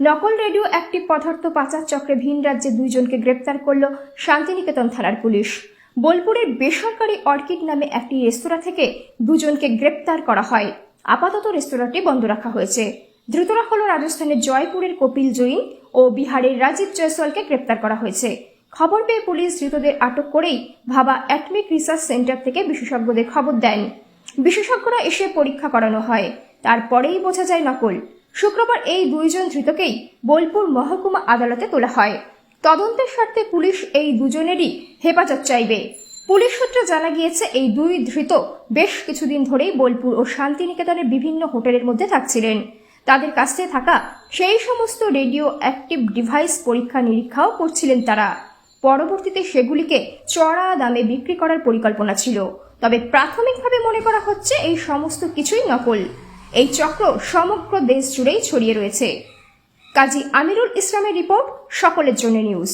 নকল radio active পদার্থ পাচার চক্রে ভিন রাজ্যে দুইজনকে গ্রেপ্তার করল শান্তিনিকেতন থানার পুলিশ। বোলপুরের বেসরকারি অর্কিড নামে একটি রেস্তোরাঁ থেকে দুজনকে গ্রেপ্তার করা হয়। আপাতত রেস্তোরাঁটি বন্ধ রাখা হয়েছে। ধৃতরা হল রাজস্থানের জয়পুরের কপিল জৈন ও বিহারের রাজীব জয়সওয়ালকে গ্রেপ্তার করা হয়েছে। খবর পেয়ে পুলিশ ধৃতদের আটক করেই ভাবা অ্যাটমিক রিসার্চ সেন্টার থেকে বিশেষজ্ঞদের খবর দেন। বিশেষজ্ঞরা এসে পরীক্ষা করানো হয়। তারপরেই বোঝা যায় নকল। শুক্রবার এই দুইজন ধৃতকেই বোলপুর মহকুমা আদালতে তোলা হয়। তদন্তের স্বার্থে পুলিশ এই দুজনেরই হেফাজত চাইবে। পুলিশ সূত্রে জানা গিয়েছে, এই দুই ধৃত বেশ কিছুদিন ধরেই বোলপুর ও শান্তিনিকেতনের বিভিন্ন হোটেলের মধ্যে থাকছিলেন। তাদের কাছে থাকা সেই সমস্ত রেডিও অ্যাক্টিভ ডিভাইস পরীক্ষা নিরীক্ষাও করছিলেন তারা। পরবর্তীতে সেগুলিকে চড়া দামে বিক্রি করার পরিকল্পনা ছিল। তবে প্রাথমিকভাবে মনে করা হচ্ছে, এই সমস্ত কিছুই নকল। এই চক্র সমগ্র দেশ জুড়েই ছড়িয়ে রয়েছে। কাজী আমিরুল ইসলামের রিপোর্ট সকলের জন্য নিউজ।